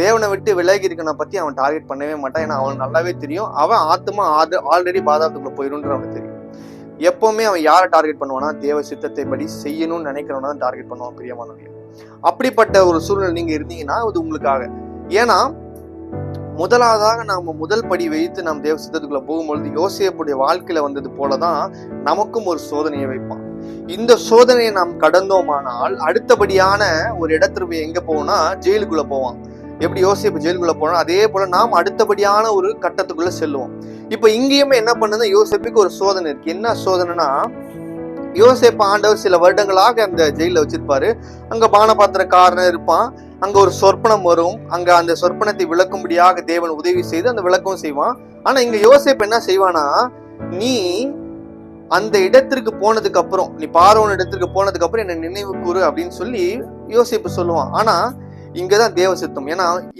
தேவனை விட்டு விலகி இருக்கனை பத்தி அவன் டார்கெட் பண்ணவே மாட்டான். ஏன்னா அவனுக்கு நல்லாவே தெரியும். அவன் ஆத்மா ஆல்ரெடி பாதாளத்துக்குள்ள போயிருன்ற அவனுக்கு தெரியும். எப்பவுமே அவன் யாரை டார்கெட் பண்ணுவானா தேவ சித்தத்தை படி செய்யணும்னு நினைக்கிறவன தான் டார்கெட் பண்ணுவான் பிரியமானவங்க அப்படிப்பட்ட ஒரு சூழ்நிலை நீங்க இருந்தீங்கன்னா அது உங்களுக்காக. ஏன்னா முதலாவதாக நாம முதல் படி வைத்து நாம் தேவ சித்தத்துக்குள்ள போகும்பொழுது யோசியப்புடைய வாழ்க்கையில வந்தது போலதான் நமக்கும் ஒரு சோதனையை வைப்பான். இந்த சோதனையை நாம் கடந்தோமானால் அடுத்தபடியான ஒரு இடத்திற்கு எங்க போவோம்னா ஜெயிலுக்குள்ள போவான். எப்படி யோசிப்பு ஜெயிலுக்குள்ள போனோம் அதே போல நாம் அடுத்தபடியான ஒரு கட்டத்துக்குள்ள செல்லுவோம். இப்ப இங்கேயுமே என்ன பண்ணுது யோசிப்புக்கு ஒரு சோதனை இருக்கு. என்ன சோதனைனா யோசிப்ப ஆண்டவர் சில வருடங்களாக அந்த ஜெயில வச்சிருப்பாரு. அங்க பானபாத்திரக்காரன் இருப்பான். அங்க ஒரு சொற்பனம் வரும். அங்க அந்த சொற்பனத்தை விளக்கும்படியாக தேவன் உதவி செய்து அந்த விளக்கம் செய்வான். ஆனா இங்க யோசேப்பு என்ன செய்வானா நீ அந்த இடத்திற்கு போனதுக்கு அப்புறம் நீ பார்வன் இடத்திற்கு போனதுக்கு அப்புறம் என்ன நினைவு கூறு அப்படின்னு சொல்லி யோசிப்பு சொல்லுவான். ஆனா இங்கதான் தேவ சித்தம். ஏன்னா